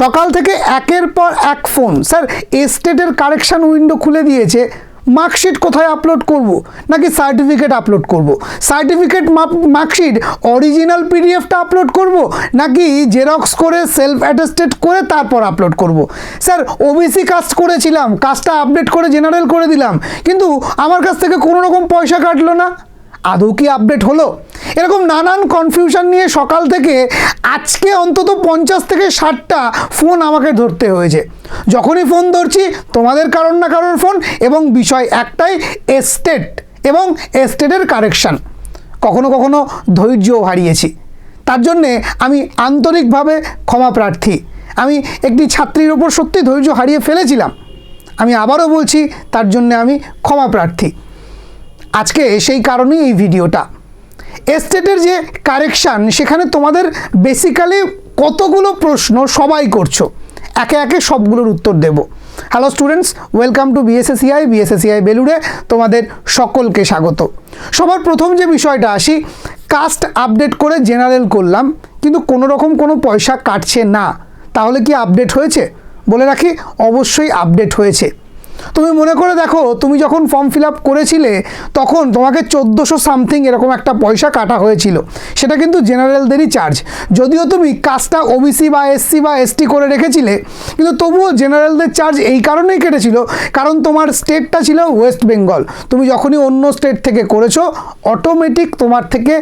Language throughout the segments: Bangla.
সকাল থেকে একের পর এক ফোন। স্যার এস্টেটের কারেকশান উইন্ডো খুলে দিয়েছে। মার্কশিট কোথায় আপলোড করব? নাকি সার্টিফিকেট আপলোড করব? সার্টিফিকেট মার্কশিট অরিজিনাল পিডিএফটা আপলোড করব? নাকি জেরক্স করে সেলফ অ্যাটেস্টেড করে তারপর আপলোড করব? স্যার ওবিসি কাস্ট করেছিলাম। কাজটা আপডেট করে জেনারেল করে দিলাম। কিন্তু আমার কাছ থেকে কোনো রকম পয়সা কাটলো না। আদৌ কি আপডেট হলো? এরকম নানান কনফিউশন নিয়ে সকাল থেকে আজকে অন্তত পঞ্চাশ থেকে ষাটটা ফোন আমাকে ধরতে হয়েছে। যখনই ফোন ধরছি, তোমাদের কারণ না কারোর ফোন এবং বিষয় একটাই এস্টেট এবং এস্টেটের কারেকশান কখনো কখনো ধৈর্যও হারিয়েছি। তার জন্যে আমি আন্তরিকভাবে ক্ষমা প্রার্থী। আমি একটি ছাত্রীর ওপর সত্যি ধৈর্য হারিয়ে ফেলেছিলাম। আমি আবারও বলছি, তার জন্য আমি ক্ষমা প্রার্থী। আজকে সেই কারণেই এই ভিডিওটা। এস্টেটের যে কারেকশান সেখানে তোমাদের বেসিক্যালি কতগুলো প্রশ্ন সবাই করছ। একে একে সবগুলোর উত্তর দেব। Hello students welcome to BSACI BSACI বেলুড়ে তোমাদের সকলকে স্বাগত। সবার প্রথম যে বিষয়টা, আসি কাস্ট আপডেট করে জেনারেল করলাম, কিন্তু কোনো রকম কোনো পয়সা কাটছে না। তাহলে কি আপডেট হয়েছে? বলে রাখি, অবশ্যই আপডেট হয়েছে। তুমি মনে করে দেখো, তুমি যখন ফর্ম ফিল আপ করেছিলে, তখন তোমাকে চোদ্দোশো সামথিং এরকম একটা পয়সা কাটা হয়েছিল। সেটা কিন্তু জেনারেলদেরই চার্জ যদিও তুমি কাজটা ওবিসি বা এসসি বা এসটি করে রেখেছিলে, কিন্তু তবুও জেনারেলদের চার্জ এই কারণেই কেটেছিল, কারণ তোমার স্টেটটা ছিল ওয়েস্ট বেঙ্গল তুমি যখনই অন্য স্টেট থেকে করেছ অটোমেটিক তোমার থেকে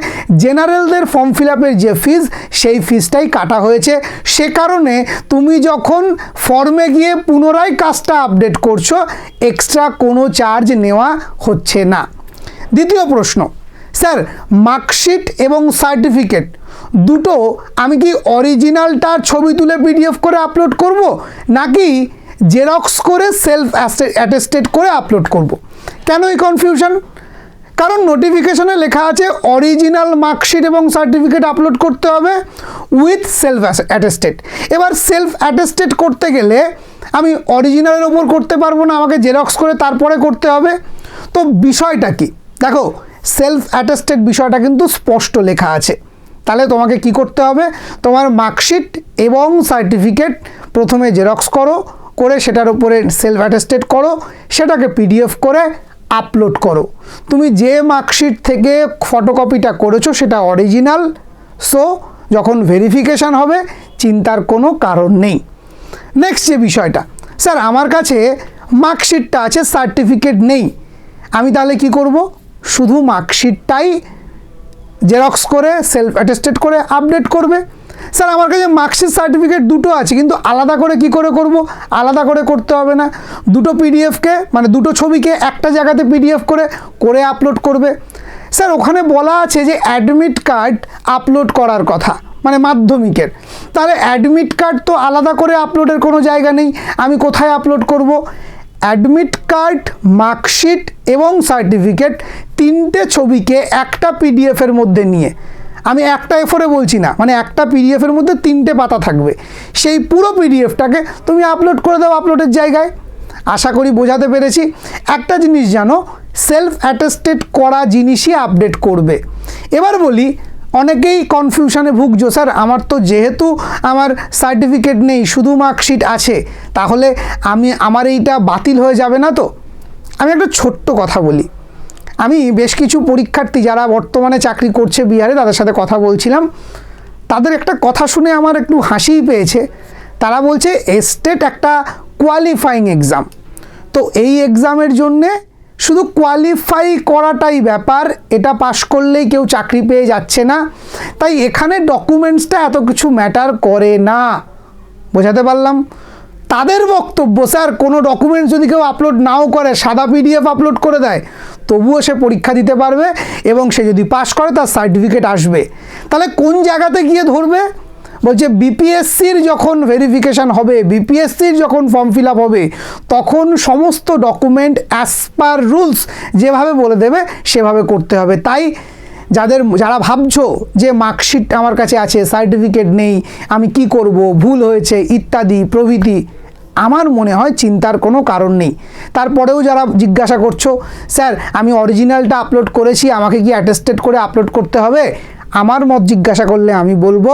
জেনারেলদের ফর্ম ফিল আপের যে ফিজ সেই ফিজটাই কাটা হয়েছে। সে কারণে তুমি যখন ফর্মে গিয়ে পুনরায় কাজটা আপডেট করছ এক্সট্রা কোনো চার্জ নেওয়া হচ্ছে না। দ্বিতীয় প্রশ্ন, স্যার মার্কশিট এবং সার্টিফিকেট দুটো আমি কি অরিজিনালটার ছবি তুলে পিডিএফ করে আপলোড করব, নাকি জেরক্স করে সেলফ অ্যাটেস্টেড করে আপলোড করব? কেন এই কনফিউশন কারণ নোটিফিকেশনে লেখা আছে অরিজিনাল মার্কশিট এবং সার্টিফিকেট আপলোড করতে হবে উইথ সেলফ অ্যাটেস্টেড এবার সেলফ অ্যাটেস্টেড করতে গেলে আমি অরিজিনালের ওপর করতে পারব না, আমাকে জেরক্স করে তারপরে করতে হবে। তো বিষয়টা কি? দেখো সেলফ অ্যাটেস্টেড বিষয়টা কিন্তু স্পষ্ট লেখা আছে। তাহলে তোমাকে কি করতে হবে? তোমার মার্কশিট এবং সার্টিফিকেট প্রথমে জেরক্স করো, করে সেটার উপরে সেলফ অ্যাটেস্টেড করো, সেটাকে পিডিএফ করে আপলোড করো। তুমি যে মার্কশিট থেকে ফটোকপিটা করেছ, সেটা অরিজিনাল সো যখন ভেরিফিকেশান হবে, চিন্তার কোনো কারণ নেই। নেক্সট যে বিষয়টা, স্যার, আমার কাছে মার্কশিটটা আছে সার্টিফিকেট নেই। আমি তাহলে কি করব? শুধু মার্কশিটটাই জেরক্স করে সেলফ অ্যাটেস্টেড করে আপডেট করবে। স্যার, আমার কাছে মার্কশিট সার্টিফিকেট দুটো আছে, কিন্তু আলাদা করে কি করে করব? আলাদা করে করতে হবে না। দুটো পিডিএফকে মানে দুটো ছবিকে একটা জায়গাতে পিডিএফ করে করে আপলোড করবে। স্যার, ওখানে বলা আছে যে অ্যাডমিট কার্ড আপলোড করার কথা মানে মাধ্যমিকের। তাহলে অ্যাডমিট কার্ড তো আলাদা করে আপলোডের কোনো জায়গা নেই, আমি কোথায় আপলোড করব? অ্যাডমিট কার্ড মার্কশিট এবং সার্টিফিকেট তিনটে ছবিকে একটা পিডিএফের মধ্যে নিয়ে। আমি একটা এফোরে বলছি না মানে একটা পিডিএফের মধ্যে তিনটে পাতা থাকবে। সেই পুরো পিডিএফটাকে তুমি আপলোড করে দাও আপলোডের জায়গায়। আশা করি বোঝাতে পেরেছি। একটা জিনিস জানো সেলফ অ্যাটেস্টেড করা জিনিসই আপডেট করবে। এবার বলি, অনেকেই কনফিউশনে ভুগছো, স্যার, আমার তো যেহেতু আমার সার্টিফিকেট নেই, শুধু মার্কশিট আছে, তাহলে আমি, আমার এইটা বাতিল হয়ে যাবে না তো? আমি একটা ছোট্ট কথা বলি। আমি বেশ কিছু পরীক্ষার্থী যারা বর্তমানে চাকরি করছে বিহারে, তাদের সাথে কথা বলছিলাম। তাদের একটা কথা শুনে আমার একটু হাসিই পেয়েছে। তারা বলছে এস্টেট একটা কোয়ালিফাইং এক্সাম তো এই এক্সামের জন্যে শুধু কোয়ালিফাই করাটাই ব্যাপার, এটা পাশ করলেই কেউ চাকরি পেয়ে যাচ্ছে না। তাই এখানে ডকুমেন্টসটা এত কিছু ম্যাটার করে না। বোঝাতে পারলাম? তাদের বক্তব্য, স্যার, কোনো ডকুমেন্টস যদি কেউ আপলোড নাও করে, সাদা পিডিএফ আপলোড করে দেয়, তবুও সে পরীক্ষা দিতে পারবে এবং সে যদি পাশ করে, তার সার্টিফিকেট আসবে। তাহলে কোন জায়গাতে গিয়ে ধরবে? বলছে বিপিএসসির যখন ভেরিফিকেশান হবে বিপিএসসির যখন ফর্ম ফিল আপ হবে, তখন সমস্ত ডকুমেন্ট অ্যাজ পার রুলস যেভাবে বলে দেবে, সেভাবে করতে হবে। তাই যাদের, যারা ভাবছ যে মার্কশিট আমার কাছে আছে সার্টিফিকেট নেই, আমি কি করব, ভুল হয়েছে, ইত্যাদি প্রভৃতি আমার মনে হয় চিন্তার কোনো কারণ নেই। তারপরেও যারা জিজ্ঞাসা করছ, স্যার, আমি অরিজিনালটা আপলোড করেছি, আমাকে কি অ্যাটেস্টেড করে আপলোড করতে হবে? আমার মত জিজ্ঞাসা করলে আমি বলব,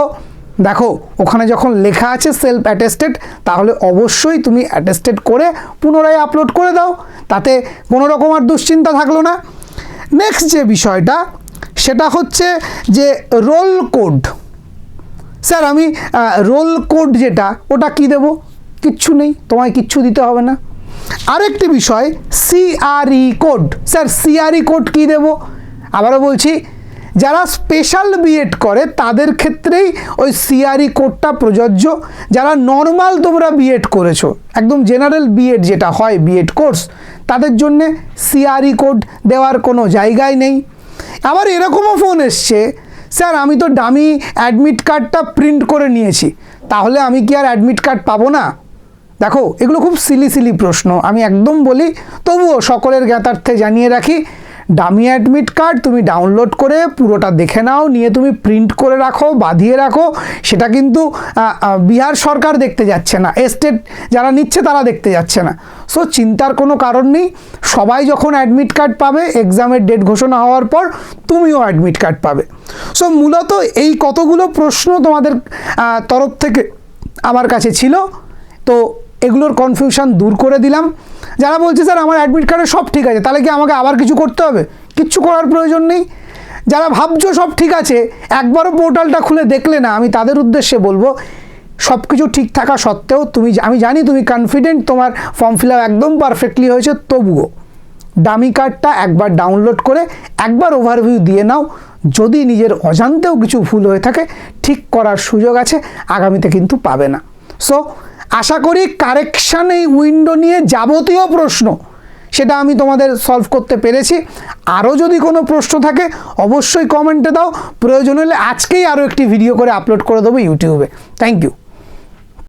দেখো, ওখানে যখন লেখা আছে সেলফ অ্যাটেস্টেড তাহলে অবশ্যই তুমি অ্যাটেস্টেড করে পুনরায় আপলোড করে দাও। তাতে কোনো রকম আর দুশ্চিন্তা থাকল না। নেক্সট যে বিষয়টা, সেটা হচ্ছে যে রোল কোড স্যার, আমি রোল কোড যেটা, ওটা কি দেব? কিচ্ছু নেই, তোমায় কিচ্ছু দিতে হবে না। আরেকটি বিষয় CRE code sir CRE code কি দেব? আবারও বলছি, যারা স্পেশাল বিএড করে, তাদের ক্ষেত্রেই ওই সিআরই কোডটা প্রযোজ্য। যারা নর্মাল তোমরা বিএড করেছ, একদম জেনারেল বিএড যেটা হয় বিএড কোর্স তাদের জন্যে সিআরই কোড দেওয়ার কোনো জায়গায় নেই। আবার এরকমও ফোন এসছে, স্যার, আমি তো ডামি অ্যাডমিট কার্ডটা প্রিন্ট করে নিয়েছি। তাহলে আমি কি আর অ্যাডমিট কার্ড পাবো না? দেখো, এগুলো খুব সিলি সিলি প্রশ্ন। আমি একদম বলি, তবুও সকলের জ্ঞাতার্থে জানিয়ে রাখি ডামি অ্যাডমিট কার্ড তুমি ডাউনলোড করে পুরোটা দেখে নাও, নিয়ে তুমি প্রিন্ট করে রাখো, বাঁধিয়ে রাখো। সেটা কিন্তু বিহার সরকার দেখতে যাচ্ছে না এস্টেট যারা নিচ্ছে তারা দেখতে যাচ্ছে না। সো চিন্তার কোনো কারণ নেই। সবাই যখন অ্যাডমিট কার্ড পাবে এক্সামের ডেট ঘোষণা হওয়ার পর তুমিও অ্যাডমিট কার্ড পাবে। সো মূলত এই কতগুলো প্রশ্ন তোমাদের তরফ থেকে আমার কাছে ছিল। তো এগুলোর কনফিউশন দূর করে দিলাম। যারা বলছে, স্যার, আমার অ্যাডমিট কার্ডে সব ঠিক আছে, তাহলে কি আমাকে আবার কিছু করতে হবে? কিচ্ছু করার প্রয়োজন নেই। যারা ভাবছ সব ঠিক আছে, একবারও পোর্টালটা খুলে দেখলে না, আমি তাদের উদ্দেশ্যে বলব সব কিছু ঠিক থাকা সত্ত্বেও তুমি আমি জানি তুমি কনফিডেন্ট তোমার ফর্ম ফিল আপ একদম পারফেক্টলি হয়েছে, তবুও ডামি কার্ডটা একবার ডাউনলোড করে একবার ওভারভিউ দিয়ে নাও। যদি নিজের অজান্তেও কিছু ভুল হয়ে থাকে, ঠিক করার সুযোগ আছে, আগামীতে কিন্তু পাবে না। সো আশা করি কারেকশান এই উইন্ডো নিয়ে যাবতীয় প্রশ্ন সেটা আমি তোমাদের সলভ করতে পেরেছি। আরও যদি কোনো প্রশ্ন থাকে, অবশ্যই কমেন্টে দাও। প্রয়োজন হলে আজকেই আরও একটি ভিডিও করে আপলোড করে দেবো ইউটিউবে। Thank you